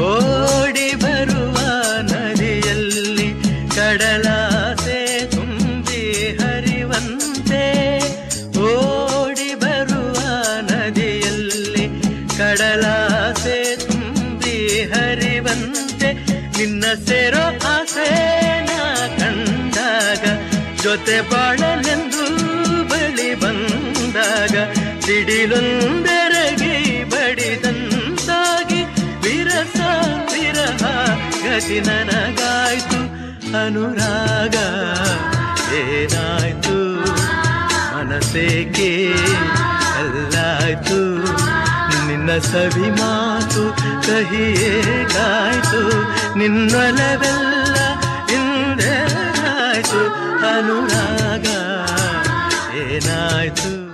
ಓಡಿ ಬರುವ ನದಿಯಲ್ಲಿ ಕಡಲಾಸೆ ತುಂಬಿ ಹರಿವಂತೆ. ನದಿಯಲ್ಲಿ ಕಡಲಾಸೆ ತುಂಬಿ ಹರಿವಂತೆ. ನಿನ್ನ ಸೇರೋ ಆಸೇನ ಕಂಡಾಗ, ಜೊತೆ ಬಾಳಲೆಂದು ಬಳಿ ಬಂದಾಗ ಸಿಡಿಲೊಂದೇ ಗತಿ ನನಗಾಯ್ತು. ಅನುರಾಗ, ಏನಾಯ್ತು? ಮನಸೇಕೆ ಅಲ್ಲಾಯ್ತು? ನಿನ್ನ ಸವಿ ಮಾತು ಕಹಿಯೇಗಾಯ್ತು ನಿನ್ನೊಲವೆಲ್ಲ ಹಿಂದೆ ಆಯ್ತು. ಅನುರಾಗ, ಏನಾಯ್ತು?